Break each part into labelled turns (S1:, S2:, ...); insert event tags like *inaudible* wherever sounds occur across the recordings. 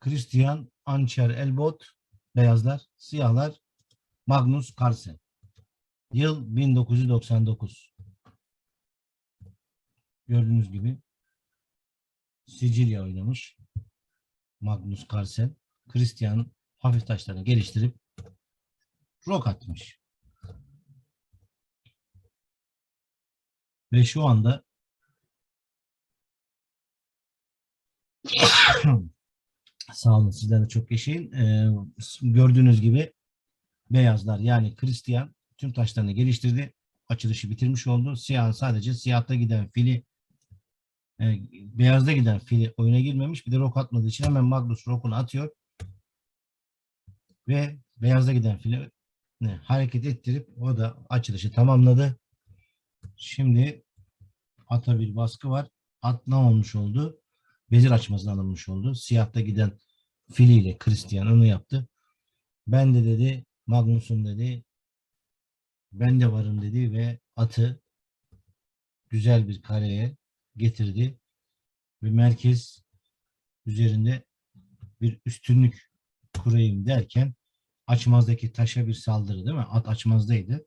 S1: Christian Ancher Elbot beyazlar, siyahlar Magnus Carlsen. Yıl 1999. Gördüğünüz gibi Sicilya oynamış. Magnus Carlsen. Christian hafif taşlarını geliştirip rok atmış. Ve şu anda *laughs* sağ olun sizler çok yaşayın. Ee, gördüğünüz gibi beyazlar yani Christian tüm taşlarını geliştirdi. Açılışı bitirmiş oldu. Siyah sadece siyahta giden fili e, beyazda giden fili oyuna girmemiş. Bir de rok atmadığı için hemen Magnus rokunu atıyor. Ve beyazda giden fili ne, hareket ettirip o da açılışı tamamladı. Şimdi ata bir baskı var. At ne olmuş oldu? Vezir açmasına alınmış oldu. Siyahta giden filiyle Christian onu yaptı. Ben de dedi Magnus'un dedi ben de varım dedi ve atı güzel bir kareye getirdi ve merkez üzerinde bir üstünlük kurayım derken açmazdaki taşa bir saldırı değil mi? At açmazdaydı.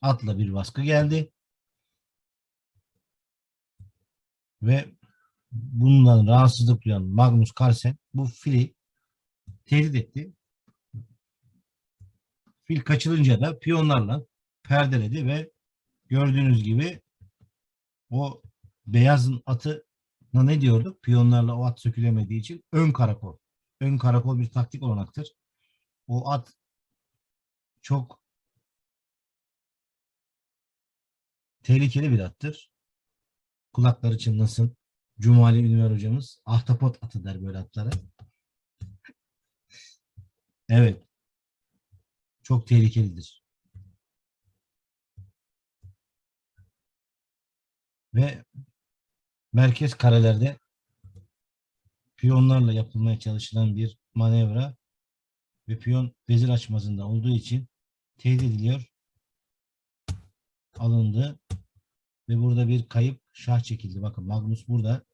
S1: Atla bir baskı geldi. Ve bundan rahatsızlık duyan Magnus Carlsen bu fili tehdit etti. Fil kaçılınca da piyonlarla perdeledi ve gördüğünüz gibi o beyazın atı ne diyorduk? Piyonlarla o at sökülemediği için ön karakol. Ön karakol bir taktik olanaktır. O at çok tehlikeli bir attır. Kulakları çınlasın. Cumali Ünver hocamız ahtapot atı der böyle atlara. Evet. Çok tehlikelidir. Ve merkez karelerde piyonlarla yapılmaya çalışılan bir manevra ve piyon vezir açmasında olduğu için tehdit ediliyor. Alındı. Ve burada bir kayıp şah çekildi. Bakın Magnus burada.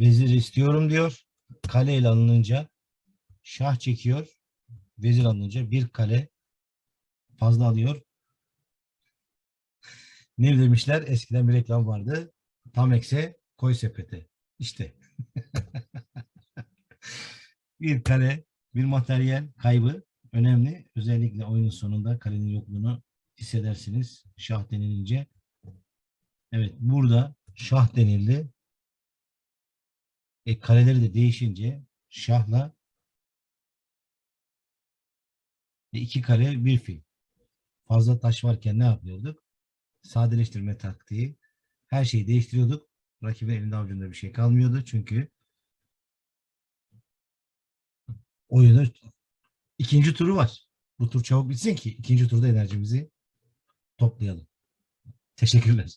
S1: Vezir istiyorum diyor. Kale ile alınınca şah çekiyor. Vezir alınınca bir kale fazla alıyor. Ne demişler? Eskiden bir reklam vardı. Tam ekse koy sepete. İşte. *laughs* bir kale, bir materyal kaybı önemli. Özellikle oyunun sonunda kalenin yokluğunu hissedersiniz. Şah denilince. Evet burada şah denildi. E, kareleri de değişince şahla e, iki kare bir fil. Fazla taş varken ne yapıyorduk? Sadeleştirme taktiği. Her şeyi değiştiriyorduk. Rakibin elinde avucunda bir şey kalmıyordu. Çünkü oyunun ikinci turu var. Bu tur çabuk bitsin ki ikinci turda enerjimizi toplayalım. Teşekkürler.